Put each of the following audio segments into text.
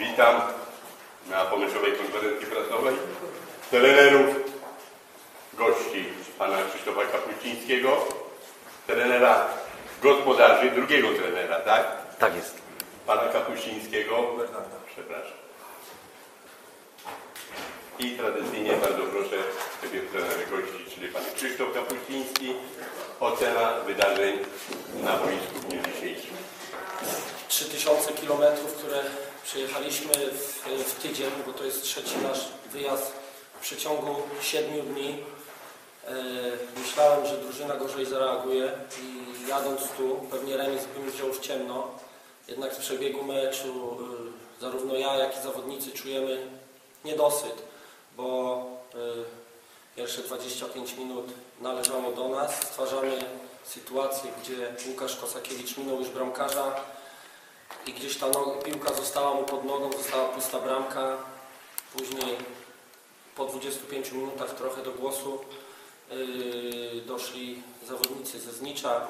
Witam na pomysłowej konferencji prasowej trenerów, gości pana Krzysztofa Kapuścińskiego, trenera gospodarzy, drugiego trenera, tak? Tak jest. Pana Kapuścińskiego, przepraszam. I tradycyjnie bardzo proszę Ciebie trener gości, czyli Pan Krzysztof Kapuściński. Ocena wydarzeń na boisku. 3000 km, które przejechaliśmy w, w tydzień, bo to jest trzeci nasz wyjazd w przeciągu 7 dni. E, myślałem, że drużyna gorzej zareaguje i jadąc tu, pewnie remis bym wziął w ciemno. Jednak z przebiegu meczu e, zarówno ja, jak i zawodnicy czujemy niedosyt, bo e, pierwsze 25 minut należało do nas. Stwarzamy sytuację, gdzie Łukasz Kosakiewicz minął już bramkarza, gdzieś ta no, piłka została mu pod nogą, została pusta bramka. Później po 25 minutach trochę do głosu yy, doszli zawodnicy ze Znicza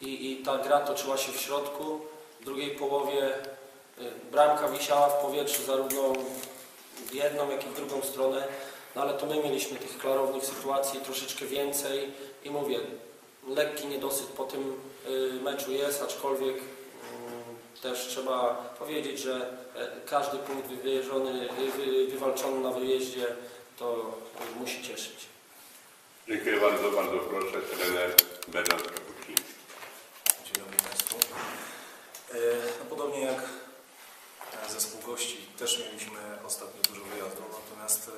i, i ta gra toczyła się w środku. W drugiej połowie yy, bramka wisiała w powietrzu zarówno w jedną, jak i w drugą stronę. No ale to my mieliśmy tych klarownych sytuacji troszeczkę więcej i mówię, lekki niedosyt po tym yy, meczu jest, aczkolwiek też trzeba powiedzieć, że e, każdy punkt wywierzony, wy, wywalczony na wyjeździe to musi cieszyć. Dziękuję bardzo, bardzo proszę trener Bernard Kapuściński. Dzień dobry Państwu. E, No, podobnie jak zespół gości, też mieliśmy ostatnio dużo wyjazdów, natomiast e,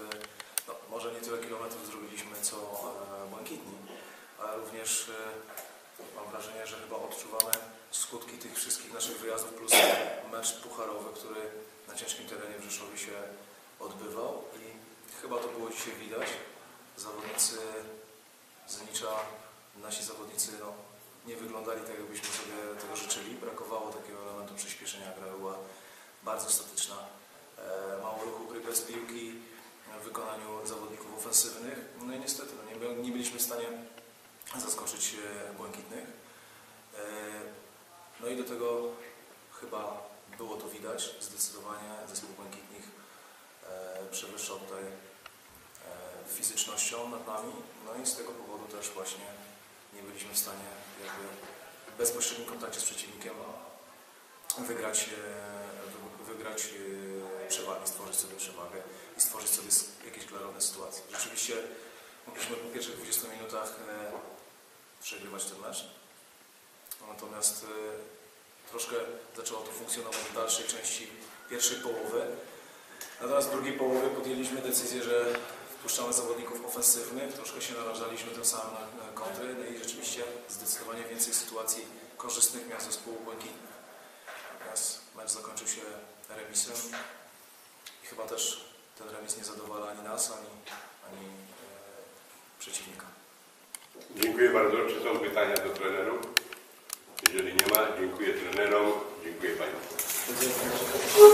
no, może nie tyle kilometrów zrobiliśmy, co e, błękitni, ale również e, mam wrażenie, że chyba odczuwamy skutki tych wszystkich naszych wyjazdów plus mecz pucharowy, który na ciężkim terenie w Rzeszowie się odbywał i chyba to było dzisiaj widać. Zawodnicy Zenicza, nasi zawodnicy no, nie wyglądali tak, jakbyśmy sobie tego życzyli. Brakowało takiego elementu przyspieszenia. Gra była bardzo statyczna. E, mało ruchu gry bez piłki w wykonaniu zawodników ofensywnych. No i niestety no, nie, nie byliśmy w stanie zaskoczyć e, błękitnych. E, no i do tego chyba było to widać. Zdecydowanie zespół błękitnych e, przewyższał tutaj fizycznością nad nami. No i z tego powodu też właśnie nie byliśmy w stanie jakby w bezpośrednim kontakcie z przeciwnikiem wygrać, wy- wygrać przewagę, stworzyć sobie przewagę i stworzyć sobie jakieś klarowne sytuacje. Rzeczywiście mogliśmy po pierwszych 20 minutach przegrywać ten mecz, natomiast e, troszkę zaczęło to funkcjonować w dalszej części pierwszej połowy. Natomiast w drugiej połowie podjęliśmy decyzję, że wpuszczamy zawodników ofensywnych, troszkę się narażaliśmy tym samym na kontry no i rzeczywiście zdecydowanie więcej sytuacji korzystnych miał zespół Błękitny. Natomiast mecz zakończył się remisem i chyba też ten remis nie zadowala ani nas, ani, ani e, przeciwnika. Dziękuję bardzo. Czy są pytania do trenerów? Jeżeli nie ma, dziękuję trenerom, dziękuję Państwu.